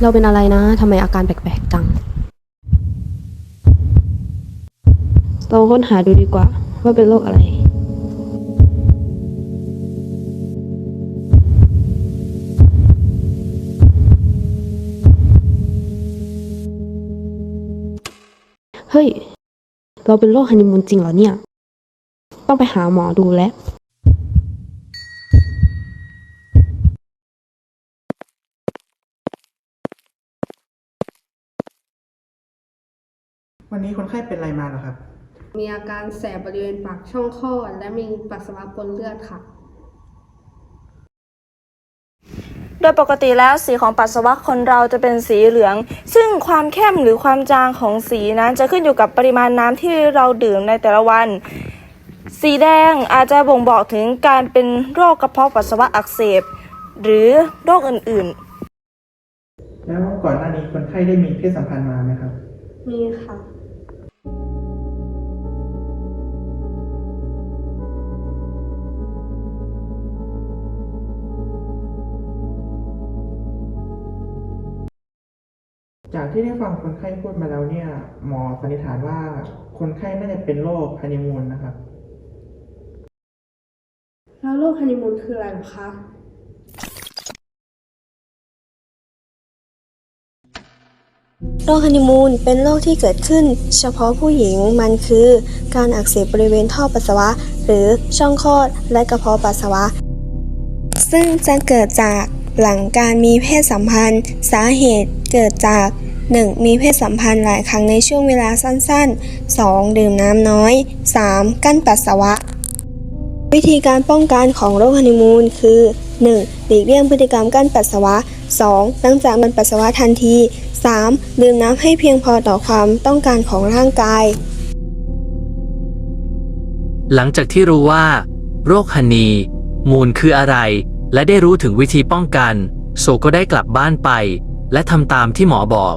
เราเป็นอะไรนะ ทำไมอาการแปลกๆจัง เราค้นหาดูดีกว่า ว่าเป็นโรคอะไร เฮ้ย เราเป็นโรคฮันนีมูนจริงเหรอเนี่ย ต้องไปหาหมอดูแล้ว วันนี้คนไข้เป็นอะไรมาเหรอครับ มีอาการแสบบริเวณปากช่องคลอดและมีปัสสาวะปนเลือดค่ะ โดยปกติแล้วสีของปัสสาวะคนเราจะเป็นสีเหลือง ซึ่งความเข้มหรือความจางของสีนั้นจะขึ้นอยู่กับปริมาณน้ำที่เราดื่มในแต่ละวัน สีแดงอาจจะบ่งบอกถึงการเป็นโรคกระเพาะปัสสาวะอักเสบ หรือโรคอื่นๆ แล้วก่อนหน้านี้คนไข้ได้มีเพศสัมพันธ์มาไหมครับ มีค่ะ จากที่ได้ฟังคนไข้พูดมาแล้วเนี่ย หมอสันนิษฐานว่าคนไข้น่าจะเป็นโรคฮันนีมูนนะครับ แล้วโรคฮันนีมูนคืออะไรเหรอคะ โรคฮันนีมูนเป็นโรคที่เกิดขึ้น เฉพาะผู้หญิงมันคือ การอักเสบบริเวณท่อปัสสาวะ หรือช่องคลอดและกระเพาะปัสสาวะ ซึ่งจะเกิดจากหลังการมีเพศสัมพันธ์ สาเหตุเกิดจาก 1. มีเพศสัมพันธ์หลายครั้งในช่วงเวลาสั้นๆ 2. ดื่มน้ำน้อย 3. กั้นปัสสาวะ วิธีการป้องกันของโรคฮันนีมูนคือ 1. หลีกเลี่ยงพฤติกรรมกั้นปัสสาวะ 2. หลังจากมันปัสสาวะทันที 3. ดื่มน้ำให้เพียงพอต่อความต้องการของร่างกาย หลังจากที่รู้ว่า โรคฮันนี มูลคืออะไร และได้รู้ถึงวิธีป้องกัน โซก็ได้กลับบ้านไป และทำตามที่หมอบอก